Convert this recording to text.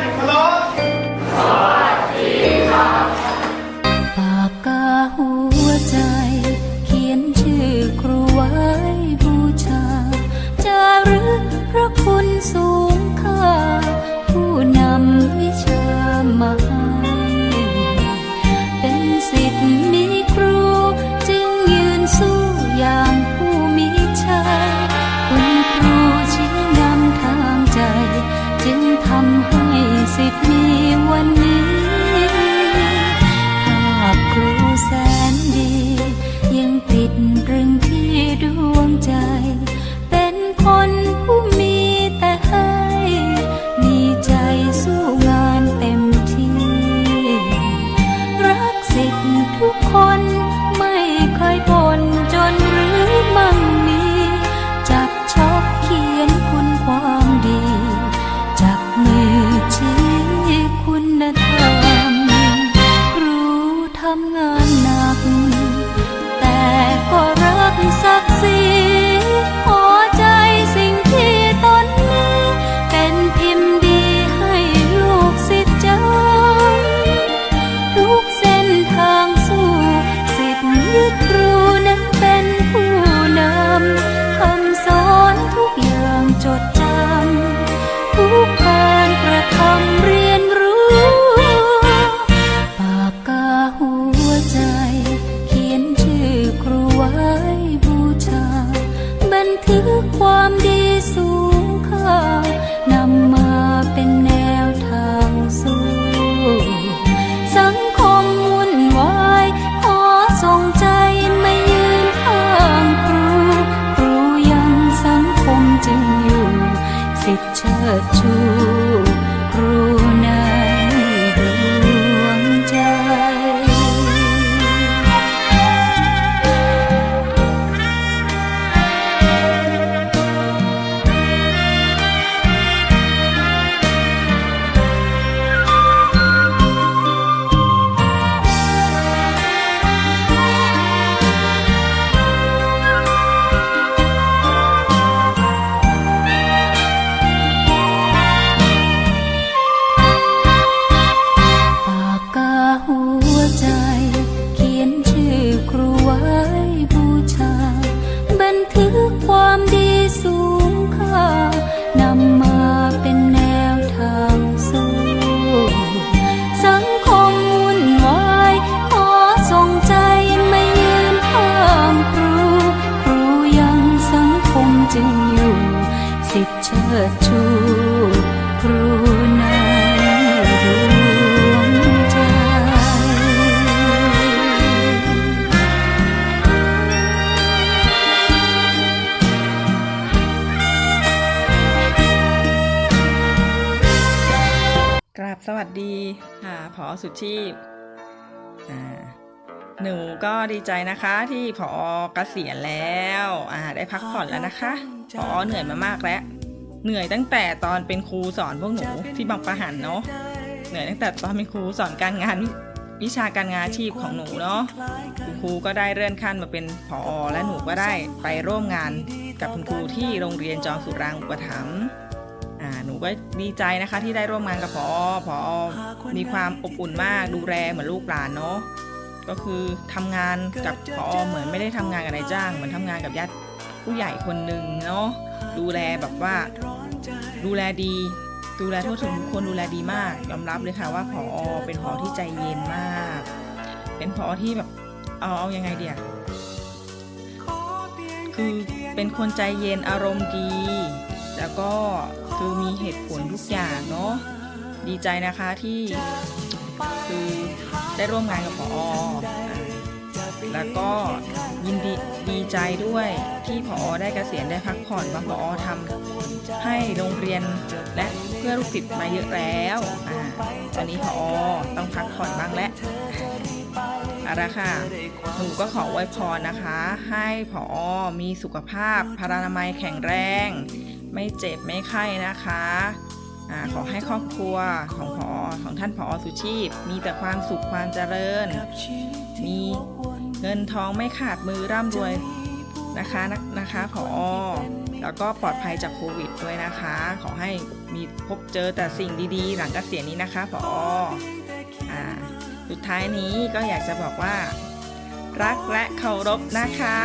นเคารพปากกาหัวใจ เขียนชื่อครูไว้บูชาจารึกพระคุณสูงค่า ผู้นำวิชามาให้เป็นสิทธิ์มีครู จึงยืนสู้อย่างผู้มีชัยคุณครูชี้นำทางใจ จึงทำให้ สิทธิ์มีวันนี้ จดจำทุก ชิดชูครูในดวงใจ กราบสวัสดีค่ะผอสุชีพอ่าหนูก็ดีใจนะคะที่ผอเกษียณแล้วอ่าได้พักผ่อนแล้วนะคะ ผอเหนื่อยมามากแล้ว เหนื่อยตั้งแต่ตอนเป็นครูสอนพวกหนูที่บางประหันเนาะเหนื่อยตั้งแต่ตอนเป็นครูสอนการงานวิชาการงานอาชีพของหนูเนาะคุณครูก็ได้เลื่อนขั้นมาเป็นผอ และหนูก็ได้ไปร่วมงานกับคุณครูที่โรงเรียนจอมสุรางอุปถัมภ์อ่าหนูก็ดีใจนะคะที่ได้ร่วมงานกับพอพอมีความอบอุ่นมากดูแลเหมือนลูกหลานเนาะก็คือทำงานกับพอเหมือนไม่ได้ทำงานกับนายจ้าง เหมือนทำงานกับญาติผู้ใหญ่คนหนึ่งเนาะดูแลแบบว่า ดูแลดี ดูแลทั่วถึงทุกคนดูแลดีมาก ยอมรับเลยค่ะว่าพอเป็นพอที่ใจเย็นมาก เป็นพอที่แบบเอาเอายังไงเดียคือเป็นคนใจเย็นอารมณ์ดี แล้วก็คือมีเหตุผลทุกอย่างเนาะดีใจนะคะที่คือได้ร่วมงานกับพออ แล้วก็ยินดีดีใจด้วยที่พอได้เกษียณได้พักผ่อนว่าพอทำให้โรงเรียนและเพื่อลูกศิษย์มาเยอะแล้วอ่าตอนนี้พอต้องพักผ่อนบ้างแล้วเอาละค่ะหนูก็ขออวยพรนะคะ ให้ผอมีสุขภาพพรานามัยแข็งแรง ไม่เจ็บไม่ไข้นะคะอขอให้ครอบครัวของผอของท่านผอสุชีพ มีแต่ความสุขความเจริญ มี เงินทองไม่ขาดมือร่ำรวยนะคะนะนะคะผอแล้วก็ปลอดภัยจากโควิดด้วยนะคะ ขอให้มีพบเจอแต่สิ่งดีๆ หลังเกษียณนี้นะคะพออ่าสุดท้ายนี้ก็อยากจะบอกว่า รักและเคารพนะคะ